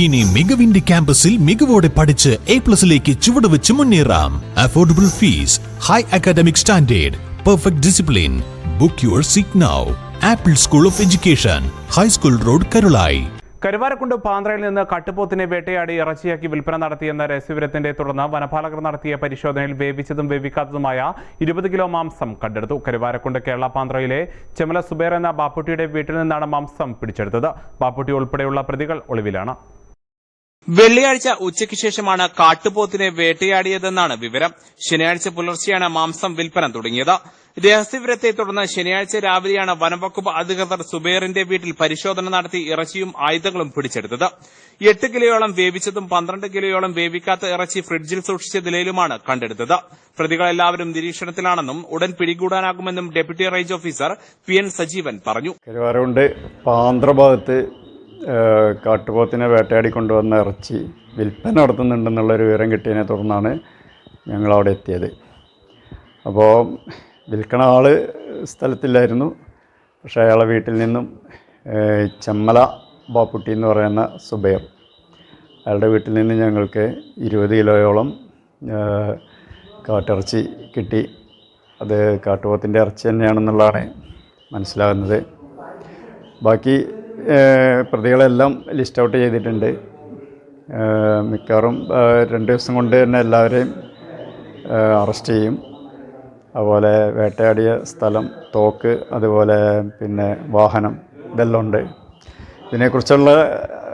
ഇനി മികവിന്റെ ക്യാമ്പസിൽ മികവോടെ പഠിച്ച് എ പ്ലസിലേക്ക് ചുവടുവെച്ച് മുന്നേറാം. Affordable fees high academic standard perfect discipline book your seat now apple school of education high school road Karulai Karuvarakundu പാന്ത്രയിൽ നിന്ന് കട്ടുപോത്തിനെ വേട്ടയാടി ഇറച്ചിയാക്കി വിൽപ്പന നടത്തിയെന്ന രഹസ്യവിവരത്തിന്റെ തുടർന്ന് വനപാലകർ നടത്തിയ പരിശോധനയിൽ വേവിച്ചതും വേവിക്കാത്തതുമായ ഇരുപത് കിലോ മാംസം കണ്ടെടുത്തു. കരുവാരക്കുണ്ട് കേരള പാന്ത്രയിലെ ചെമല സുബേർ എന്ന ബാപ്പുട്ടിയുടെ വീട്ടിൽ നിന്നാണ് മാംസം പിടിച്ചെടുത്തത്. ബാപ്പുട്ടി ഉൾപ്പെടെയുള്ള പ്രതികൾ ഒളിവിലാണ്. വെള്ളിയാഴ്ച ഉച്ചയ്ക്ക് ശേഷമാണ് കാട്ടുപോത്തിനെ വേട്ടയാടിയതെന്നാണ് വിവരം. ശനിയാഴ്ച പുലർച്ചെയാണ് മാംസം വിൽപ്പന തുടങ്ങിയത്. രഹസ്യവിവരത്തെ തുടർന്ന് ശനിയാഴ്ച രാവിലെയാണ് വനംവകുപ്പ് അധികൃതർ സുബേറിന്റെ വീട്ടിൽ പരിശോധന നടത്തി ഇറച്ചിയും ആയുധങ്ങളും പിടിച്ചെടുത്തത്. എട്ട് കിലോയോളം വേവിച്ചതും പന്ത്രണ്ട് കിലോയോളം വേവിക്കാത്ത ഇറച്ചി ഫ്രിഡ്ജിൽ സൂക്ഷിച്ച നിലയിലുമാണ് കണ്ടെടുത്തത്. പ്രതികളെല്ലാവരും നിരീക്ഷണത്തിലാണെന്നും ഉടൻ പിടികൂടാനാകുമെന്നും deputy range officer P N Sajeevan പറഞ്ഞു. കാട്ടുപോത്തിനെ വേട്ടയാടി കൊണ്ടുവന്ന ഇറച്ചി വിൽപ്പന നടത്തുന്നുണ്ടെന്നുള്ളൊരു വിവരം കിട്ടിയതിനെ തുടർന്നാണ് ഞങ്ങൾ അവിടെ എത്തിയത്. അപ്പോൾ വിൽക്കണ ആൾ സ്ഥലത്തില്ലായിരുന്നു. പക്ഷേ അയാളെ വീട്ടിൽ നിന്നും ചെമ്മല ബാപ്പുട്ടി എന്ന് പറയുന്ന സുബൈർ അയാളുടെ വീട്ടിൽ നിന്ന് ഞങ്ങൾക്ക് ഇരുപത് കിലോയോളം കാട്ടിറച്ചി കിട്ടി. അത് കാട്ടുപോത്തിന്റെ ഇറച്ചി തന്നെയാണെന്നുള്ളതാണ് മനസ്സിലാകുന്നത്. ബാക്കി പ്രതികളെല്ലാം ലിസ്റ്റ് ഔട്ട് ചെയ്തിട്ടുണ്ട്. മിക്കവാറും രണ്ട് ദിവസം കൊണ്ട് തന്നെ എല്ലാവരെയും അറസ്റ്റ് ചെയ്യും. അതുപോലെ വേട്ടയാടിയ സ്ഥലം തോക്ക് അതുപോലെ പിന്നെ വാഹനം ഇതെല്ലാം ഉണ്ട്. ഇതിനെക്കുറിച്ചുള്ള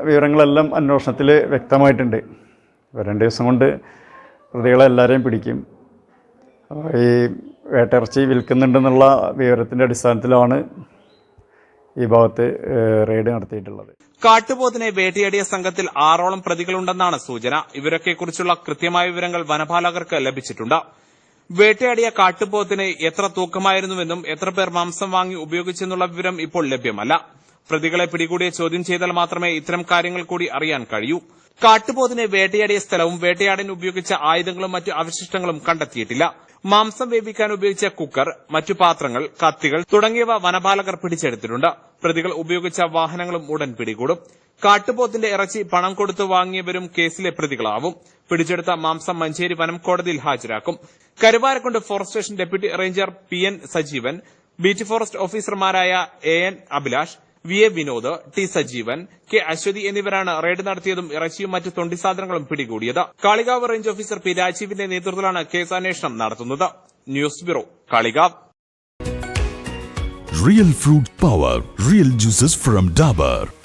വിവരങ്ങളെല്ലാം അന്വേഷണത്തിൽ വ്യക്തമായിട്ടുണ്ട്. രണ്ട് ദിവസം കൊണ്ട് പ്രതികളെല്ലാവരെയും പിടിക്കും. ഈ വേട്ടയിറച്ചി വിൽക്കുന്നുണ്ടെന്നുള്ള വിവരത്തിന്റെ അടിസ്ഥാനത്തിലാണ് ഈ ഭാഗത്ത് റെയ്ഡ് നടത്തിയിട്ടുള്ളത്. കാട്ടുപോത്തിനെ വേട്ടയാടിയ സംഘത്തിൽ ആറോളം പ്രതികളുണ്ടെന്നാണ് സൂചന. ഇവരൊക്കെക്കുറിച്ചുള്ള കൃത്യമായ വിവരങ്ങൾ വനപാലകർക്ക് ലഭിച്ചിട്ടുണ്ട്. വേട്ടയാടിയ കാട്ടുപോത്തിന് എത്ര തൂക്കമായിരുന്നുവെന്നും എത്ര പേർ മാംസം വാങ്ങി ഉപയോഗിച്ചെന്നുള്ള വിവരം ഇപ്പോൾ ലഭ്യമല്ല. പ്രതികളെ പിടികൂടിയ ചോദ്യം ചെയ്താൽ മാത്രമേ ഇത്തരം കാര്യങ്ങൾ കൂടി അറിയാൻ കഴിയൂ. കാട്ടുപോത്തിനെ വേട്ടയാടിയ സ്ഥലവും വേട്ടയാടിന് ഉപയോഗിച്ച ആയുധങ്ങളും മറ്റു അവശിഷ്ടങ്ങളും കണ്ടെത്തിയിട്ടില്ല. മാംസം വേവിക്കാൻ ഉപയോഗിച്ച കുക്കർ മറ്റു പാത്രങ്ങൾ കത്തികൾ തുടങ്ങിയവ വനപാലകർ പിടിച്ചെടുത്തിട്ടുണ്ട്. പ്രതികൾ ഉപയോഗിച്ച വാഹനങ്ങളും ഉടൻ പിടികൂടും. കാട്ടുപോത്തിന്റെ ഇറച്ചി പണം കൊടുത്തു വാങ്ങിയവരും കേസിലെ പ്രതികളാവും. പിടിച്ചെടുത്ത മാംസം മഞ്ചേരി വനം കോടതിയിൽ ഹാജരാക്കും. Karuvarakundu forest station deputy ranger P N Sajeevan beat forest ഓഫീസർമാരായ A N Abhilash V A Vinod T Sajeevan K Aswathy എന്നിവരാണ് റെയ്ഡ് നടത്തിയതും ഇറച്ചിയും മറ്റു തൊണ്ടിസാധനങ്ങളും പിടികൂടിയത്. കാളികാവ് റേഞ്ച് ഓഫീസർ പി രാജീവിന്റെ നേതൃത്വത്തിലാണ് കേസ് അന്വേഷണം നടത്തുന്നത്. News bureau Kalikavu. Real fruit power real juices from Dabur.